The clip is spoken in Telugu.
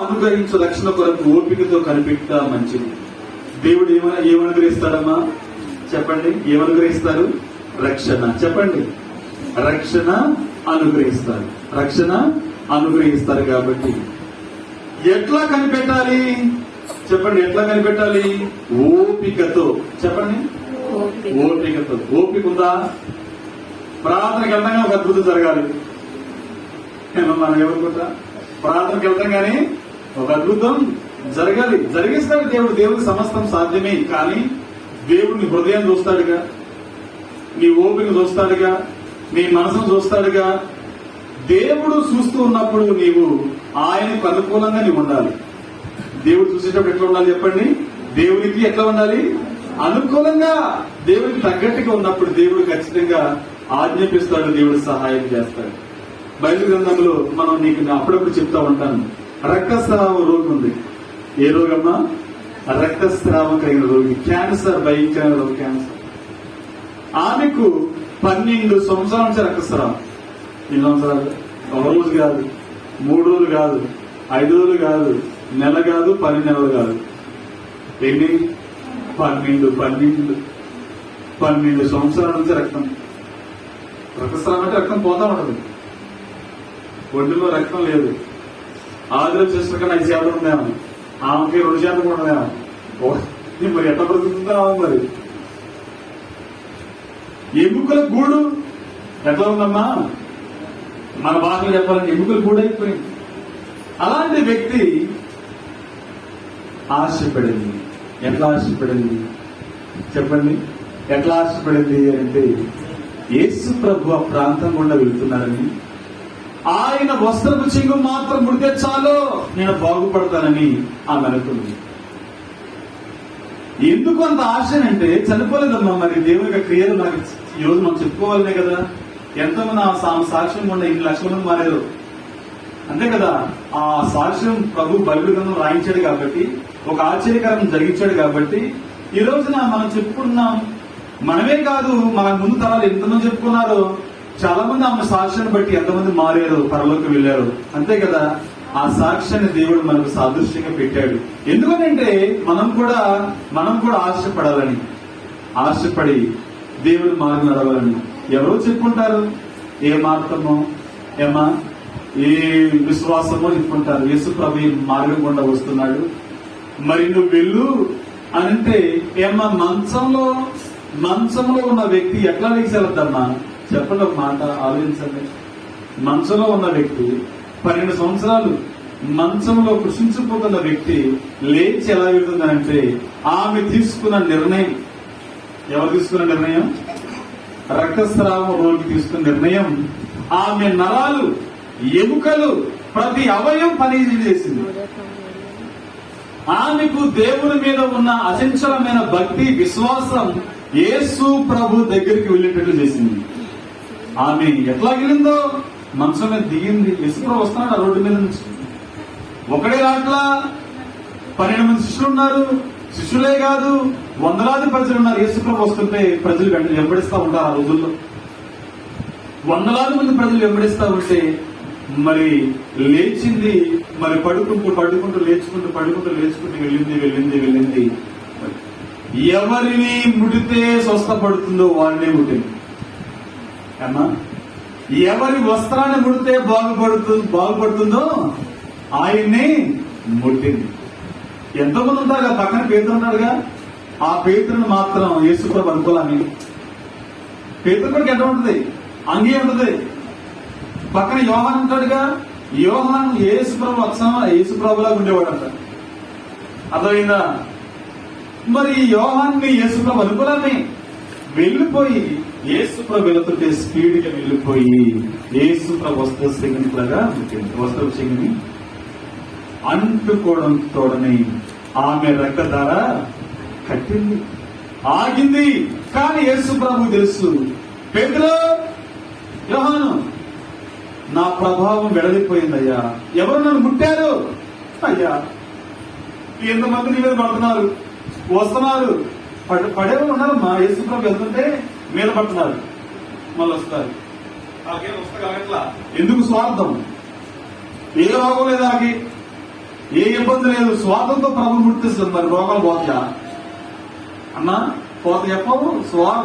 అనుగ్రహించు రక్షణ కొరకు ఓపికతో కనిపెట్ట మంచిది. దేవుడు ఏమైనా ఏమనుగ్రహిస్తాడమ్మా? చెప్పండి ఏమనుగ్రహిస్తారు? రక్షణ. చెప్పండి. రక్షణ అనుగ్రహిస్తారు. రక్షణ అనుగ్రహిస్తారు కాబట్టి. ఎట్లా కనిపెట్టాలి? చెప్పండి ఎట్లా కనిపెట్టాలి? ఓపికతో. చెప్పండి. ఓపికతో. ఓపిక ఉందా ప్రార్థనకి వెళ్తాగా ఒక అద్భుతం జరగాలి. మనం ఏమనుకుంటా? ప్రార్థనకి వెళ్తాం ఒక అద్భుతం జరగాలి. జరిగిస్తాడు దేవుడు. దేవుడికి సమస్తం సాధ్యమే. కానీ దేవుడిని హృదయం చూస్తాడుగా. నీ ఓపిక చూస్తాడుగా. నీ మనసును చూస్తాడుగా. దేవుడు చూస్తూ ఉన్నప్పుడు నీవు ఆయనకు అనుకూలంగా నీవు ఉండాలి. దేవుడు చూసేటప్పుడు ఎట్లా ఉండాలి చెప్పండి? దేవునికి ఎట్లా ఉండాలి? అనుకూలంగా. దేవుడికి తగ్గట్టుగా ఉన్నప్పుడు దేవుడు ఖచ్చితంగా ఆజ్ఞాపిస్తాడు. దేవుడు సహాయం చేస్తాడు. బయలు గ్రంథంలో మనం నీకు అప్పుడప్పుడు చెప్తా ఉంటాను. రక్తస్రావం రోగం ఉంది. ఏ రోగమ్మా? రక్తస్రావం కలిగిన రోగి. క్యాన్సర్ భయంకరమైన రోగి క్యాన్సర్. ఆమెకు పన్నెండు సంవత్సరాల నుంచి రక్తస్రావం. ఎన్ని సంవత్సరాలు? ఒక రోజు కాదు. మూడు రోజులు కాదు. ఐదు రోజులు కాదు. నెల కాదు పది నెలలు కాదు. ఎన్ని? పన్నెండు పన్నెండు. పన్నెండు సంవత్సరాల నుంచి రక్తం. రక్తస్రావం అంటే రక్తం పోతా ఉండదు ఒంటిలో రక్తం లేదు. ఆదిలో చేసిన ఐదు చేపలు ఉన్నాయని. ఆమెకి రెండు చేపలు కూడా ఓ, మరి ఎట్లా బ్రతుకుతుందా మరి? ఎముకల గూడు ఎట్లా ఉందమ్మా? మన భాషలో చెప్పాలంటే ఎముకల గూడు అయిపోయింది. అలాంటి వ్యక్తి ఆశపడింది. ఎట్లా ఆశపడింది? చెప్పండి. ఎట్లా ఆశపడింది అంటే యేసు ప్రభు ఆ ప్రాంతం గుండా వెళ్తున్నారని ఆయన వస్త్రపు చింగు మాత్రం ముడితే చాలు. నేను బాగుపడతానని ఆమె అనుకుంది ఎందుకు అంత ఆశనంటే చనిపోలేదమ్మా మరి దేవుని యొక్క క్రియలు నాకు ఈ రోజు మనం చెప్పుకోవాలనే కదా. ఎంతో మంది ఆ సాక్ష్యం ఉన్న ఇన్ని లక్షల మంది మారారు. అంతే కదా ఆ సాక్ష్యం ప్రభు బైబిల్ గ్రంథం రాయించాడు కాబట్టి ఒక ఆశ్చర్యకరం జరిగించాడు కాబట్టి ఈ రోజున మనం చెప్పుకున్నాం మనమే కాదు మన ముందు తరాలు ఎంతమంది చెప్పుకున్నారో. చాలా మంది ఆమె సాక్ష్యాన్ని బట్టి ఎంతమంది మారారు పరలోకి వెళ్ళారు. అంతే కదా ఆ సాక్ష్యాన్ని దేవుడు మనకు సాదృశ్యంగా పెట్టాడు. ఎందుకనంటే మనం కూడా మనం కూడా ఆశపడాలని ఆశపడి దేవుడు మార్గం నడవాలని. ఎవరో చెప్పుకుంటారు ఏ మార్గమో ఏమా? ఏ విశ్వాసమో చెప్పుకుంటారు యేసు ప్రభు మార్గం గుండా వస్తున్నాడు. మరి నువ్వు వెళ్ళు అని అంటే ఏమా మంచంలో మంచంలో ఉన్న వ్యక్తి ఎట్లా లేచి వెళ్తామ్మా చెప్పండి ఒక మాట ఆలోచించండి. మంచంలో ఉన్న వ్యక్తి పన్నెండు సంవత్సరాలు మంచంలో కృషించిపోతున్న వ్యక్తి లేచి ఎలా వెళ్తుందంటే ఆమె తీసుకున్న నిర్ణయం. ఎవరు తీసుకున్న నిర్ణయం? రక్తస్రావం రోగి తీసుకున్న నిర్ణయం. ఆమె నరాలు ఎముకలు ప్రతి అవయం పని చేసింది. ఆమెకు దేవుని మీద ఉన్న అచంచలమైన భక్తి విశ్వాసం యేసు ప్రభు దగ్గరికి వెళ్ళేటట్లు చేసింది. ఆమె ఎట్లా వెళ్ళిందో మనసు మీద దిగింది యేసు వస్తున్నాడు ఆ రోడ్డు మీద నుంచి. ఒకడే రాట్లా పన్నెండు మంది శిష్యులు ఉన్నారు. శిష్యులే కాదు వందలాది ప్రజలు ఉన్నారు. యేసుప్రభు వస్తుంటే ప్రజలు వెంట వెంబడిస్తా ఉంటారు ఆ రోజుల్లో. వందలాది మంది ప్రజలు వెంబడిస్తూ ఉంటే మరి లేచింది మరి పడుకుంటూ పడుకుంటూ లేచుకుంటూ పడుకుంటూ లేచుకుంటూ వెళ్ళింది వెళ్ళింది వెళ్ళింది. ఎవరిని ముడితే స్వస్థపడుతుందో వాడినే ముట్టింది. అమ్మా ఎవరి వస్త్రాన్ని ముడితే బాగుపడుతు బాగుపడుతుందో ఆయన్ని ముట్టింది. ఎంతమంది ఉంటారుగా ఉంటారు పక్కన పేతులు ఉన్నారుగా ఆ పేతులను మాత్రం యేసుప్రభు అనుకోవాలని పేతులు కూడా ఎంత ఉంటుంది? అంగీ ఉంటుంది. పక్కన యోహాన్ ఉంటాడుగా. యోహాన్ యేసుప్రభు అక్షరం యేసుప్రభులాగా ఉండేవాడు అంట. అర్థమైందా? మరి యోహాన్ని యేసుప్రభు అనుకోవాలని వెళ్ళిపోయి యేసుప్రభు వెళుతుంటే స్పీడ్గా వెళ్ళిపోయి యేసుప్రభు వస్త్ర సింగినిలాగా వస్త్ర శంగిని అంటుకోవడం తోడని ఆమె రక్తధార కట్టింది. ఆగింది. కానీ యేసు ప్రభు తెలుసు. పేదలు యోహాను నా ప్రభావం వెడలిపోయిందయ్యా. ఎవరు నన్ను ముట్టారు? అయ్యా ఎంతమంది నీ మీద పడుతున్నారు? వస్తున్నారు. పడ- పడేవాళ్ళు ఉన్నారు మా యేసు ప్రభు వెళ్తుంటే మీద పడుతున్నారు మళ్ళీ వస్తారు. నాకేం వస్తా ఎందుకు స్వార్థం? ఏ రోగం లేదు ఆకి. ఏ ఇబ్బంది లేదు. స్వార్థంతో ప్రభు గుర్తిస్తుంది మరి రోగాలు పోతాయా? అన్నా పోత చెప్పవు. స్వార్థ